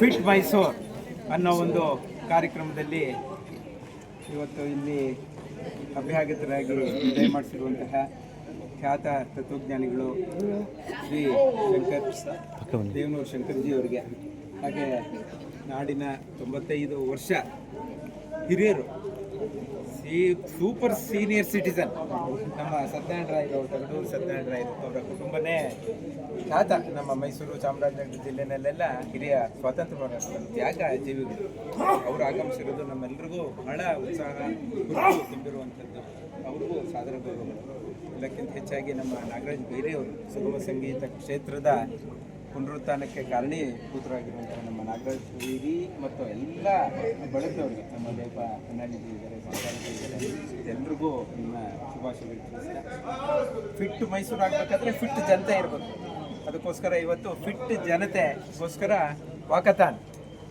Fit Mysore ಅನ್ನೋ ಒಂದು ಕಾರ್ಯಕ್ರಮದಲ್ಲಿ ಇವತ್ತು ಇಲ್ಲಿ ಅಭ್ಯಾಗತರಾಗಿ ದಯಮಾಡಿಸಿರುವಂತಹ ಖ್ಯಾತ ತತ್ವಜ್ಞಾನಿಗಳು ಶ್ರೀ ಶಂಕರ್ ದೇವನೂರು ಶಂಕರ್ಜಿ ಅವರಿಗೆ. ಹಾಗೆ ನಾಡಿನ ತೊಂಬತ್ತೈದು ವರ್ಷ ಹಿರಿಯರು ಸಿ ಸೂಪರ್ ಸೀನಿಯರ್ ಸಿಟಿಸನ್. ನಮ್ಮ ಸತ್ಯನಾರಾಯಣ ರಾಯರು ತಗಡೂರು ಸತ್ಯನಾರಾಯಣ ರಾಯ್ ಅವರ ಕುಟುಂಬನೇ ಖ್ಯಾತ. ನಮ್ಮ ಮೈಸೂರು ಚಾಮರಾಜನಗರ ಜಿಲ್ಲೆನಲ್ಲೆಲ್ಲ ಹಿರಿಯ ಸ್ವಾತಂತ್ರ್ಯ ಹೋರಾಟಗಾರರು, ತ್ಯಾಗ ಜೀವಿಗಳು. ಅವರು ಆಗಮಿಸಿರೋದು ನಮ್ಮೆಲ್ಲರಿಗೂ ಬಹಳ ಉತ್ಸಾಹ ತುಂಬಿರುವಂಥದ್ದು. ಅವ್ರಿಗೂ ಸಾದರ ಗೌರವಗಳು ಎಲ್ಲಕ್ಕಿಂತ ಹೆಚ್ಚಾಗಿ ನಮ್ಮ ನಾಗರಾಜ್ ಬೇರೆಯವರು ಸುಗಮ ಸಂಗೀತ ಕ್ಷೇತ್ರದ ಪುನರುತ್ಥಾನಕ್ಕೆ ಕಾರಣೀಭೂತರಾಗಿರುವಂತಹ ನಮ್ಮ ನಾಗರಾಜ್ ಮತ್ತು ಎಲ್ಲ ಬಳಗದವರಿಗೆ ನಮ್ಮ ದೇವ ಕನ್ನಡಿಗೆ ಇದ್ದಾರೆ ಎಲ್ರಿಗೂ ನಿಮ್ಮ ತಿಳಿಸ್ತಾ. ಫಿಟ್ ಮೈಸೂರು ಆಗಬೇಕಾದ್ರೆ ಫಿಟ್ ಜನತೆ ಇರಬೇಕು. ಅದಕ್ಕೋಸ್ಕರ ಇವತ್ತು ಫಿಟ್ ಜನತೆಗೋಸ್ಕರ ವಾಕತಾನ್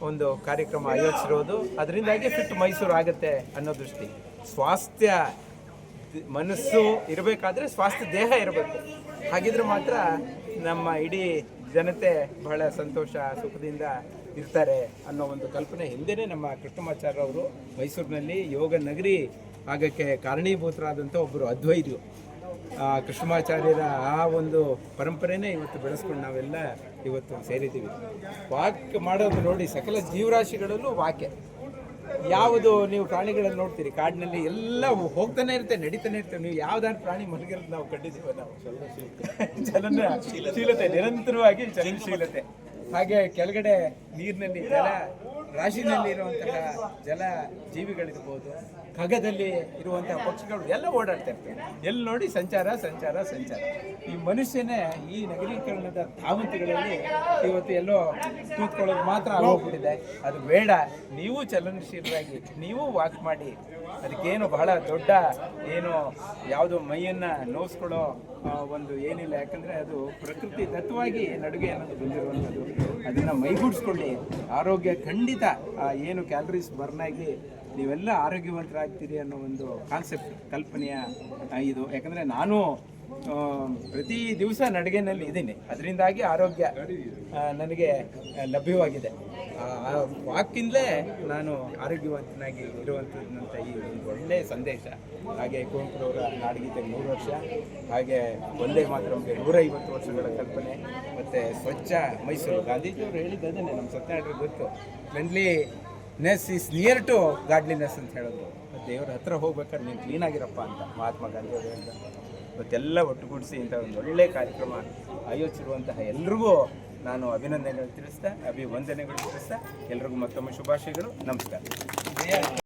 ಒಂದು ಕಾರ್ಯಕ್ರಮ ಆಯೋಜಿಸಿರೋದು ಅದರಿಂದಾಗಿ ಫಿಟ್ ಮೈಸೂರು ಆಗುತ್ತೆ ಅನ್ನೋ ದೃಷ್ಟಿ. ಸ್ವಾಸ್ಥ್ಯ ಮನಸ್ಸು ಇರಬೇಕಾದ್ರೆ ಸ್ವಾಸ್ಥ್ಯ ದೇಹ ಇರಬೇಕು. ಹಾಗಿದ್ರೆ ಮಾತ್ರ ನಮ್ಮ ಇಡೀ ಜನತೆ ಬಹಳ ಸಂತೋಷ, ಸುಖದಿಂದ ಇರ್ತಾರೆ ಅನ್ನೋ ಒಂದು ಕಲ್ಪನೆ ಹಿಂದೆನೇ ನಮ್ಮ ಕೃಷ್ಣಮಾಚಾರ್ಯ ಅವರು ಮೈಸೂರಿನಲ್ಲಿ ಯೋಗ ನಗರಿ ಆಗಕ್ಕೆ ಕಾರಣೀಭೂತರಾದಂಥ ಒಬ್ಬರು ಅದ್ವೈತರು ಆ ಕೃಷ್ಣಮಾಚಾರ್ಯರ ಆ ಒಂದು ಪರಂಪರೆನೇ ಇವತ್ತು ಬೆಳೆಸ್ಕೊಂಡು ನಾವೆಲ್ಲ ಇವತ್ತು ಸೇರಿದ್ದೀವಿ. ವಾಕ್ ಮಾಡೋದು ನೋಡಿ ಸಕಲ ಜೀವರಾಶಿಗಳಲ್ಲೂ ವಾಕ್ಯ ಯಾವುದು ನೀವು ಪ್ರಾಣಿಗಳನ್ನು ನೋಡ್ತೀರಿ? ಕಾಡಿನಲ್ಲಿ ಎಲ್ಲ ಹೋಗ್ತಾನೆ ಇರುತ್ತೆ, ನಡೀತಾನೆ ಇರ್ತೇವೆ ನೀವು ಯಾವ್ದಾದ್ರು ಪ್ರಾಣಿ ಮಲಗಿರೋದು ನಾವು ಕಂಡಿದ್ದೀವಿ ನಾವು? ಚಲನಶೀಲತೆ ನಿರಂತರವಾಗಿ ಚಲನಶೀಲತೆ. ಹಾಗೆ ಕೆಳಗಡೆ ನೀರಿನಲ್ಲಿ ಜಲ ರಾಶಿನಲ್ಲಿ ಇರುವಂತಹ ಜಲ ಜೀವಿಗಳಿರ್ಬೋದು, ಖಗದಲ್ಲಿ ಇರುವಂತಹ ಪಕ್ಷಿಗಳು ಎಲ್ಲ ಓಡಾಡ್ತಾ ಇರ್ತವೆ. ಎಲ್ಲಿ ನೋಡಿ ಸಂಚಾರ ಸಂಚಾರ ಸಂಚಾರ. ಈ ಮನುಷ್ಯನೇ ಈ ನಗರೀಕರಣದ ಧಾವಂತಿಗಳಲ್ಲಿ ಇವತ್ತು ಎಲ್ಲೋ ಕೂತ್ಕೊಳ್ಳೋದು ಮಾತ್ರ ಆಗೋಗ್ಬಿಟ್ಟಿದೆ. ಅದು ಬೇಡ. ನೀವು ಚಲನಶೀಲರಾಗಿ, ನೀವು ವಾಕ್ ಮಾಡಿ. ಅದಕ್ಕೇನು ಬಹಳ ದೊಡ್ಡ ಏನು ಯಾವುದೋ ಮೈಯನ್ನು ನೋವಿಸ್ಕೊಳ್ಳೋ ಒಂದು ಏನಿಲ್ಲ. ಯಾಕಂದರೆ ಅದು ಪ್ರಕೃತಿ ದತ್ತವಾಗಿ ನಡುಗೆ ಅನ್ನೋದು ಬಂದಿರುವಂಥದ್ದು. ಅದನ್ನು ಮೈಗೂಡಿಸ್ಕೊಳ್ಳಿ. ಆರೋಗ್ಯ ಖಂಡಿತ ಆ ಏನು ಕ್ಯಾಲರೀಸ್ ಬರ್ನ್ ಆಗಿ ನೀವೆಲ್ಲ ಆರೋಗ್ಯವಂತರಾಗ್ತೀರಿ ಅನ್ನೋ ಒಂದು ಕಾನ್ಸೆಪ್ಟ್ ಕಲ್ಪನೆಯ ಇದು. ಯಾಕಂದರೆ ನಾನು ಪ್ರತಿ ದಿವಸ ನಡಿಗೆನಲ್ಲಿ ಇದ್ದೀನಿ. ಅದರಿಂದಾಗಿ ಆರೋಗ್ಯ ನನಗೆ ಲಭ್ಯವಾಗಿದೆ. ಆ ವಾಕಿಂದಲೇ ನಾನು ಆರೋಗ್ಯವಂತನಾಗಿ ಇರುವಂಥದ್ದಂಥ ಈ ಒಂದು ಒಳ್ಳೆಯ ಸಂದೇಶ. ಹಾಗೆ ಕುವೆಂಪುರವರ ನಾಡಗೀತೆ ಮೂರು ವರ್ಷ, ಹಾಗೆ ಒಂದೇ ಮಾತ್ರಮ್ಗೆ ನೂರೈವತ್ತು ವರ್ಷಗಳ ಕಲ್ಪನೆ, ಮತ್ತು ಸ್ವಚ್ಛ ಮೈಸೂರು. ಗಾಂಧೀಜಿಯವರು ಹೇಳಿದ್ದೇನೆ ನಮ್ಮ ಸತ್ಯನಾಡ್ರಿಗೆ ಗೊತ್ತು. Friendliness is near to godliness ಅಂತ ಹೇಳೋದು. ದೇವರ ಹತ್ರ ಹೋಗ್ಬೇಕಾದ್ರೆ ನೀನು ಕ್ಲೀನಾಗಿರಪ್ಪ ಅಂತ ಮಹಾತ್ಮ ಗಾಂಧಿ ಅವರು ಹೇಳಿದ ಇವತ್ತೆಲ್ಲ ಒಟ್ಟುಗೂಡಿಸಿ ಇಂಥ ಒಂದು ಒಳ್ಳೆಯ ಕಾರ್ಯಕ್ರಮ ಆಯೋಜಿಸಿರುವಂತಹ ಎಲ್ರಿಗೂ ನಾನು ಅಭಿನಂದನೆಗಳು ತಿಳಿಸ್ತಾ, ಅಭಿವಂದನೆಗಳು ತಿಳಿಸ್ತಾ, ಎಲ್ರಿಗೂ ಮತ್ತೊಮ್ಮೆ ಶುಭಾಶಯಗಳು. ನಮಸ್ಕಾರ.